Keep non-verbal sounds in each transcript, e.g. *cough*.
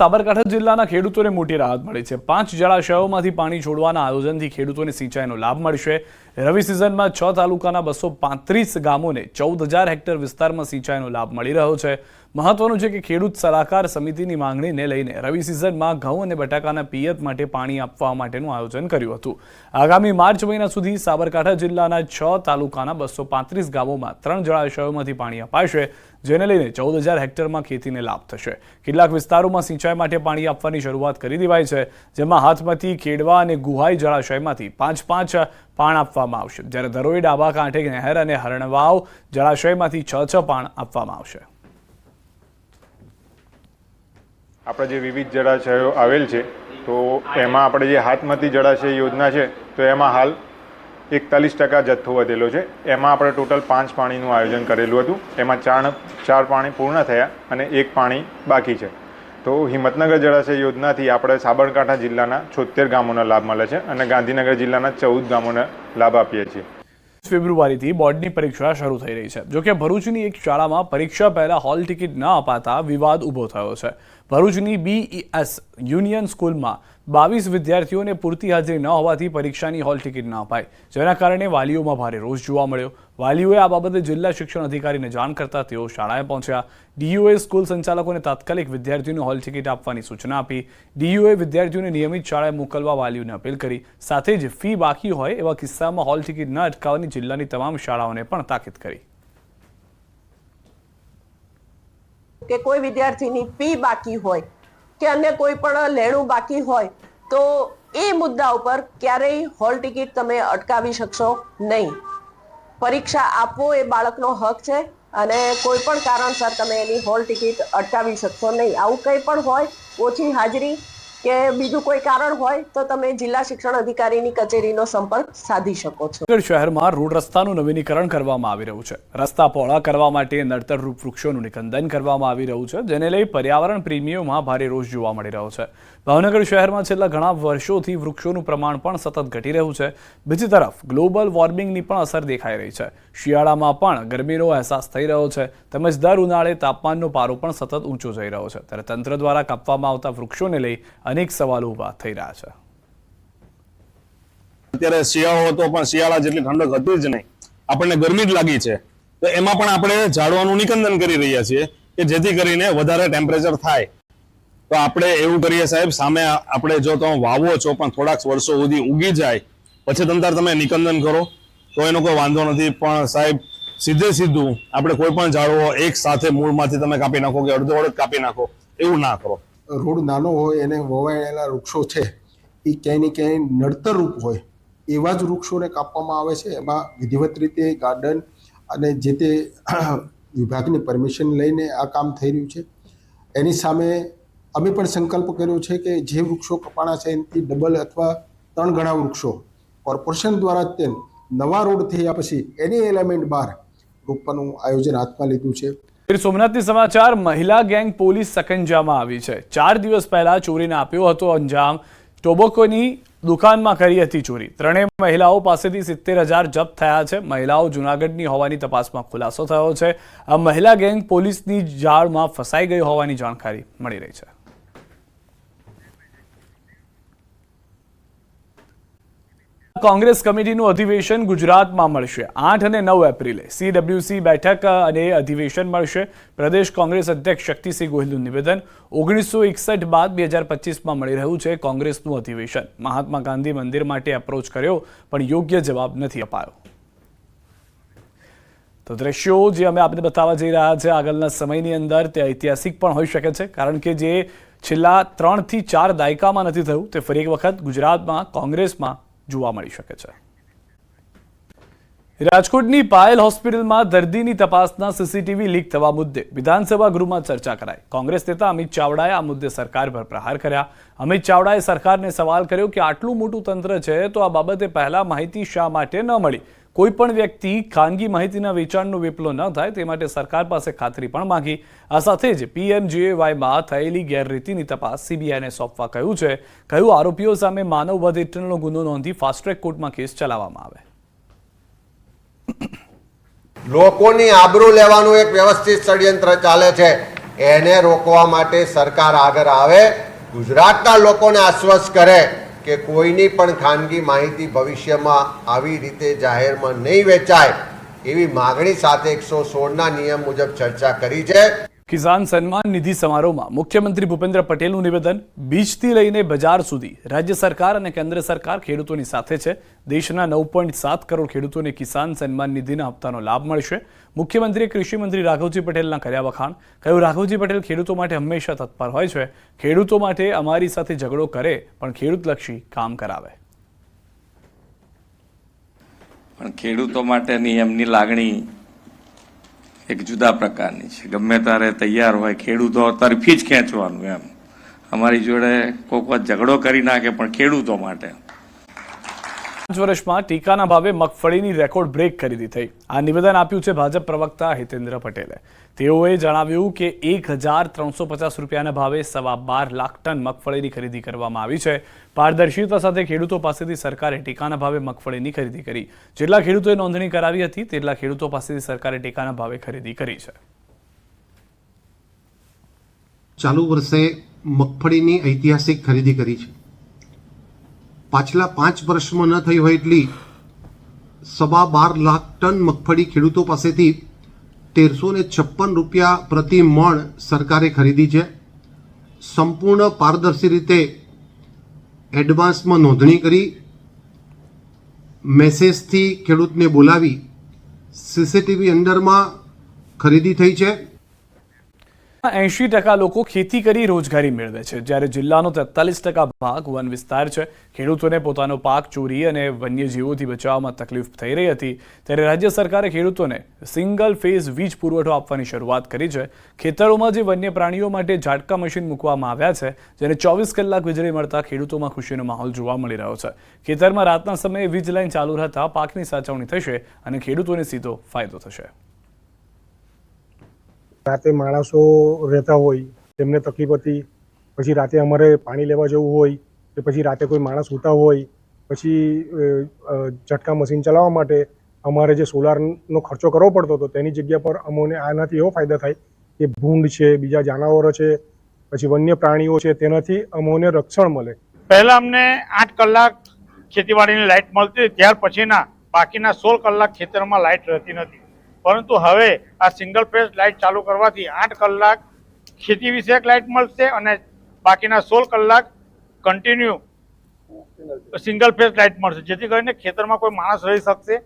સાબરકાંઠા જિલ્લાના ખેડૂતોને મોટી રાહત મળી છે. પાંચ જળાશયોમાંથી પાણી છોડવાના આયોજનથી ખેડૂતોને સિંચાઈનો લાભ મળશે. રવિ સિઝનમાં છ તાલુકાના બસો પાંત્રીસ ગામોને ચૌદ હજાર હેક્ટર વિસ્તારમાં સિંચાઈનો લાભ મળી રહ્યો છે. મહત્વનું છે કે ખેડૂત સલાહકાર સમિતિની માંગણીને લઈને રવિ સિઝનમાં ઘઉં અને બટાકાના પિયત માટે પાણી આપવા માટેનું આયોજન કર્યું હતું. આગામી માર્ચ મહિના સુધી સાબરકાંઠા જિલ્લાના છ તાલુકાના બસો પાંત્રીસ ગામોમાં ત્રણ જળાશયોમાંથી પાણી અપાશે, જેને લઈને ચૌદ હજાર હેક્ટરમાં ખેતીને લાભ થશે. કેટલાક વિસ્તારોમાં સિંચાઈ માટે પાણી આપવાની શરૂઆત કરી દેવાય છે, જેમાં હાથમાંથી ખેડવા અને ગુહાઈ જળાશયમાંથી પાંચ પાંચ પાણ આપવામાં આવશે. જ્યારે ધરોઈ ડાબા કાંઠે નહેર અને હરણવાવ જળાશયમાંથી છ છ પાણ આપવામાં આવશે. આપણે જે વિવિધ જળાશયો આવેલ છે, તો એમાં આપણે જે હાથમતી જળાશય યોજના છે, તો એમાં હાલ એકતાલીસ ટકા જથ્થો વધેલો છે. એમાં આપણે ટોટલ પાંચ પાણીનું આયોજન કરેલું હતું. એમાં ચાર ચાર પાણી પૂર્ણ થયા અને એક પાણી બાકી છે. તો હિંમતનગર જળાશય યોજનાથી આપણે સાબરકાંઠા જિલ્લાના છોતેર ગામોના લાભ મળે છે અને ગાંધીનગર જિલ્લાના ચૌદ ગામોને લાભ આપીએ છીએ. ફેબ્રુઆરીથી બોર્ડની પરીક્ષા શરૂ થઈ રહી છે. જોકે ભરૂચની એક શાળામાં પરીક્ષા પહેલા હોલ ટિકિટ ન અપાતા વિવાદ ઊભો થયો છે. ભરૂચની બીઈએસ યુનિયન સ્કૂલમાં બાવીસ વિદ્યાર્થીઓને પૂરતી હાજરી ન હોવાથી પરીક્ષાની હોલ ટિકિટ ન અપાઈ. જેના કારણે વાલીઓમાં ભારે રોષ જોવા મળ્યો. વાલીઓએ આ બાબતે જિલ્લા શિક્ષણ અધિકારીને જાણ કરતા તેઓ શાળાએ પહોંચ્યા. ડીયુએ સ્કૂલ સંચાલકોને તાત્કાલિક વિદ્યાર્થીઓને હોલ ટિકિટ આપવાની સૂચના આપી. ડીયુએ વિદ્યાર્થીઓને નિયમિત શાળાએ મોકલવા વાલીઓને અપીલ કરી. સાથે જ ફી બાકી હોય એવા કિસ્સામાં હોલ ટિકિટ ન અટકાવવાની જિલ્લાની તમામ શાળાઓને પણ તાકીદ કરી. કે કોઈ વિદ્યાર્થીની ફી બાકી હોય કે અન્ય કોઈ પણ લેણું બાકી હોય, તો એ મુદ્દા ઉપર ક્યારેય હોલ ટિકિટ તમે અટકાવી શકશો નહીં. પરીક્ષા આપવો એ બાળકનો હક છે અને કોઈ પણ કારણસર તમે એની હોલ ટિકિટ અટકાવી શકશો નહીં. આવું કંઈ પણ હોય, ઓછી હાજરી કે બીજું કોઈ કારણ હોય તો તમે જિલ્લા શિક્ષણ અધિકારીની કચેરીનો સંપર્ક સાધી શકો છો. જૂનાગઢ શહેરમાં રોડ રસ્તાનું નવીનીકરણ કરવામાં આવી રહ્યું છે. રસ્તા પહોળા કરવા માટે નડતરરૂપ વૃક્ષોનું નિકંદન કરવામાં આવી રહ્યું છે, જેને લઈ પર્યાવરણ પ્રેમીઓમાં ભારે રોષ જોવા મળી રહ્યો છે. ભાવનગર શહેરમાં છેલ્લા ઘણા વર્ષોથી વૃક્ષોનું પ્રમાણ પણ સતત ઘટી રહ્યું છે. બીજી તરફ, ગ્લોબલ વોર્મિંગની પણ અસર દેખાઈ રહી છે. શિયાળામાં પણ ગરમીનો અહેસાસ થઈ રહ્યો છે. તેમજ દર ઉનાળે તાપમાનનો પારો પણ સતત ઊંચો જઈ રહ્યો છે. ત્યારે તંત્ર દ્વારા કાપવામાં આવતા વૃક્ષોને લઈ અનેક સવાલો ઊભા થઈ રહ્યા છે. અત્યારે શિયાળો હતો પણ શિયાળા જેટલી ઠંડક હતી જ નહીં. આપણને ગરમી જ લાગી છે. તો એમાં પણ આપણે ઝાડવાનું નિકંદન કરી રહ્યા છીએ કે જેથી કરીને વધારે ટેમ્પરેચર થાય. તો આપણે એવું કરીએ સાહેબ, સામે આપણે જો તમે વાવો છો પણ થોડાક વર્ષો સુધી ઉગી જાય, પછી તંતાર તમે નિકંદન કરો. તો એનો કોઈ વાંધો નથી, પણ સાહેબ, સીધે સીધું આપણે કોઈ પણ ઝાડવો એક સાથે મૂળમાંથી તમે કાપી નાખો કે અડધો અડધ કાપી નાખો, એવું ના કરો. રોડ નાનો હોય, એને વવાયેલા વૃક્ષો છે એ ક્યાંય ને ક્યાંય નડતરરૂપ હોય, એવા જ વૃક્ષોને કાપવામાં આવે છે. એમાં વિધિવત રીતે ગાર્ડન અને જે તે *coughs* વિભાગની પરમિશન લઈને આ કામ થઈ રહ્યું છે. એની સામે અમે પણ સંકલ્પ કર્યો છે કે જે વૃક્ષો કપાણા છે, એનાથી ડબલ અથવા ત્રણ ગણા વૃક્ષો, કોર્પોરેશન દ્વારા જ તે નવા રોડ થયા પછી એની એલિમેન્ટ બહાર રોપવાનું આયોજન હાથમાં લીધું છે. ગીર સોમનાથથી સમાચાર, મહિલા ગેંગ પોલીસ સકંજામાં આવી છે. ચાર દિવસ પહેલા ચોરીને આપ્યો હતો અંજામ. ટોબોકોની દુકાનમાં કરી હતી ચોરી. ત્રણેય મહિલાઓ પાસેથી સિત્તેર હજાર જપ્ત થયા છે. મહિલાઓ જૂનાગઢની હોવાની તપાસમાં ખુલાસો થયો છે. આ મહિલા ગેંગ પોલીસની જાળમાં ફસાઈ ગઈ હોવાની જાણકારી મળી રહી છે. કોંગ્રેસ કમિટીનું અધિવેશન ગુજરાતમાં મળશે. આઠ અને નવ એપ્રિલે સીડબ્લ્યુસી બેઠક અને અધિવેશન મળશે. પ્રદેશ કોંગ્રેસ અધ્યક્ષ શક્તિસિંહ ગોહિલનું નિવેદન ઓગણીસો બાદ બે હજાર મળી રહ્યું છે કોંગ્રેસનું અધિવેશન. મહાત્મા ગાંધી મંદિર માટે એપ્રોચ કર્યો, પણ યોગ્ય જવાબ નથી અપાયો. તો દ્રશ્યો જે અમે આપને બતાવવા જઈ રહ્યા છે, આગળના સમયની અંદર તે ઐતિહાસિક પણ હોઈ શકે છે, કારણ કે જે છેલ્લા ત્રણથી ચાર દાયકામાં નથી થયું, તે ફરી એક વખત ગુજરાતમાં, કોંગ્રેસમાં જોવા મળી શકે છે. રાજકોટની પાયલ હોસ્પિટલમાં દર્દીની તપાસના સીસીટીવી લીક થવા મુદ્દે વિધાનસભા ગૃહમાં ચર્ચા કરાઈ. કોંગ્રેસ નેતા અમિત ચાવડાએ આ મુદ્દે સરકાર પર પ્રહાર કર્યા. અમિત ચાવડાએ સરકારને સવાલ કર્યો કે આટલું મોટું તંત્ર છે તો આ બાબતે પહેલા માહિતી શા માટે ન મળી? કોઈ પણ વ્યક્તિ ખાનગી માહિતીના વેચાણનો વેપલો ન થાય તે માટે સરકાર પાસે ખાતરી પણ માંગી. આ સાથે જ પીએમજીએવાયમાં થયેલી ગેરરીતિની તપાસ સીબીઆઈને સોંપવા કહ્યું છે. કહ્યું, આરોપીઓ સામે માનવ વધ હેઠળનો ગુનો નોંધી ફાસ્ટ્રેક કોર્ટમાં કેસ ચલાવવામાં આવે. લોકોની આબરૂ લેવાનું એક વ્યવસ્થિત ષડયંત્ર ચાલે છે. એને રોકવા માટે સરકાર આગળ આવે. ગુજરાતના લોકોને આશ્વસ્ત કરે. કે કોઈની પણ ખાનગી માહિતી ભવિષ્યમાં આવી રીતે જાહેરમાં નહીં વેચાય, એવી માગણી સાથે એકસો સોળના નિયમ મુજબ ચર્ચા કરી છે. કિસાન સન્માન નિધિ સમારોહમાં મુખ્યમંત્રી ભૂપેન્દ્ર પટેલનું નિવેદન, બીજથી લઈને બજાર સુધી. રાજ્ય સરકાર અને કેન્દ્ર સરકાર ખેડૂતોની સાથે છે. દેશના નવ સાત કરોડ ખેડૂતોને કિસાન સન્માન નિધિના હપ્તાનો લાભ મળશે. મુખ્યમંત્રીએ કૃષિમંત્રી રાઘવજી પટેલના કર્યા વખાણ. કહ્યું, રાઘવજી પટેલ ખેડૂતો માટે હંમેશા તત્પર હોય છે. ખેડૂતો માટે અમારી સાથે ઝઘડો કરે, પણ ખેડૂતલક્ષી કામ કરાવે. પણ ખેડૂતો માટેની એમની લાગણી એક જુદા પ્રકારની છે. ગમે ત્યારે તૈયાર હોય, ખેડૂતો તરફી જ ખેંચવાનું એમ. અમારી જોડે કોઈક ઝઘડો કરી નાખે પણ ખેડૂતો માટે. પાંચ વર્ષમાં ટીકાના ભાવે મગફળીની રેકોર્ડ બ્રેક ખરીદી થઈ આ નિવેદન આપ્યું છે ભાજપ પ્રવક્તા હિતેન્દ્ર પટેલે. તેઓએ જણાવ્યું કે એક રૂપિયાના ભાવે સવા બાર લાખ ટન મગફળીની ખરીદી કરવામાં આવી છે. પારદર્શિતા સાથે ખેડૂતો પાસેથી સરકારે ટેકાના ભાવે મગફળીની ખરીદી કરી. જેટલા ખેડૂતોએ નોંધણી કરાવી હતી, તેટલા ખેડૂતો પાસેથી સરકારે ટેકાના ભાવે ખરીદી કરી છે. ચાલુ વર્ષે મગફળીની ઐતિહાસિક ખરીદી કરી છે. પાછલા પાંચ વર્ષમાં ન થઈ હોય એટલી સવા બાર લાખ ટન મગફળી ખેડૂતો પાસેથી તેરસો ને છપ્પન રૂપિયા પ્રતિ મણ સરકારે ખરીદી છે. સંપૂર્ણ પારદર્શી રીતે એડવાન્સમાં નોંધણી કરી મેસેજથી ખેડૂતને બોલાવી સીસીટીવી અંડરમાં ખરીદી થઈ છે. એંશી ટકા લોકો ખેતી કરી રોજગારી મેળવે છે. જ્યારે જિલ્લાનો તેતાલીસ ટકા ભાગ વન વિસ્તાર છે. ખેડૂતોને પોતાનો પાક, ચોરી અને વન્યજીવોથી બચાવવામાં તકલીફ થઈ રહી હતી. ત્યારે રાજ્ય સરકારે ખેડૂતોને સિંગલ ફેઝ વીજ પુરવઠો આપવાની શરૂઆત કરી છે. ખેતરોમાં જે વન્ય પ્રાણીઓ માટે ઝાટકા મશીન મૂકવામાં આવ્યા છે જેને ચોવીસ કલાક વીજળી મળતા ખેડૂતોમાં ખુશીનો માહોલ જોવા મળી રહ્યો છે. ખેતરમાં રાતના સમયે વીજ લાઇન ચાલુ રહેતા પાકની સાચવણી થશે અને ખેડૂતોને સીધો ફાયદો થશે. રાતે માણસો રહેતા હોય, તેમને તકલીફ હતી, પછી રાતે અમારે પાણી લેવા જવું હોય, કે પછી રાતે કોઈ માણસ સૂતા હોય, પછી ઝટકા મશીન ચલાવવા માટે અમારે જે સોલારનો ખર્ચો કરવો પડતો હતો, તેની જગ્યા પર અમોને આનાથી એવો ફાયદો થાય કે ભૂંડ છે, બીજા જાનવરો છે, પછી વન્ય પ્રાણીઓ છે, તેનાથી અમોને રક્ષણ મળે. પહેલા અમને આઠ કલાક ખેતીવાડીની લાઇટ મળતી ત્યાર પછીના બાકીના સોળ કલાક ખેતરમાં લાઇટ રહેતી નથી. પરંતુ હવે આ સિંગલ ફેઝ લાઇટ ચાલુ કરવાથી આઠ કલાક ખેતી વિષયક લાઇટ મળશે અને બાકીના સોળ કલાક કન્ટિન્યુ સિંગલ ફેઝ લાઇટ મળશે. જેથી કરીને ખેતરમાં કોઈ માણસ રહી શકશે.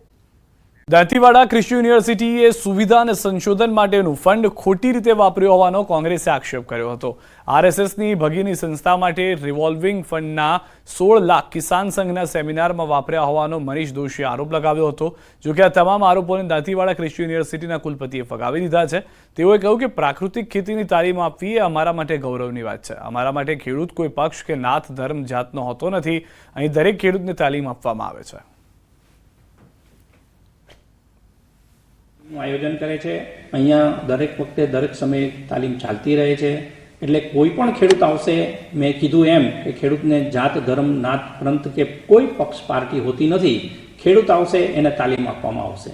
દાંતીવાડા કૃષિ યુનિવર્સિટીએ સુવિધા અને સંશોધન માટેનું ફંડ ખોટી રીતે વાપર્યો હોવાનો કોંગ્રેસે આક્ષેપ કર્યો હતો. આરએસએસની ભગીની સંસ્થા માટે રિવોલ્વિંગ ફંડના સોળ લાખ કિસાન સંઘના સેમિનારમાં વાપર્યા હોવાનો મનીષ દોશીએ આરોપ લગાવ્યો હતો. જો કે આ તમામ આરોપોને દાંતીવાડા કૃષિ યુનિવર્સિટીના કુલપતિએ ફગાવી દીધા છે. તેઓએ કહ્યું કે પ્રાકૃતિક ખેતીની તાલીમ આપવી એ અમારા માટે ગૌરવની વાત છે. અમારા માટે ખેડૂત કોઈ પક્ષ કે નાથ ધર્મ, જાતનો હોતો નથી. અહીં દરેક ખેડૂતને તાલીમ આપવામાં આવે છે. આયોજન કરે છે. અહીંયા દરેક વખતે દરેક સમયે તાલીમ ચાલતી રહે છે. એટલે કોઈ પણ ખેડૂત આવશે, મેં કીધું એમ કે ખેડૂતને જાત, ધર્મ, નાત પ્રંત કે કોઈ પક્ષ પાર્ટી હોતી નથી. ખેડૂત આવશે, એને તાલીમ આપવામાં આવશે.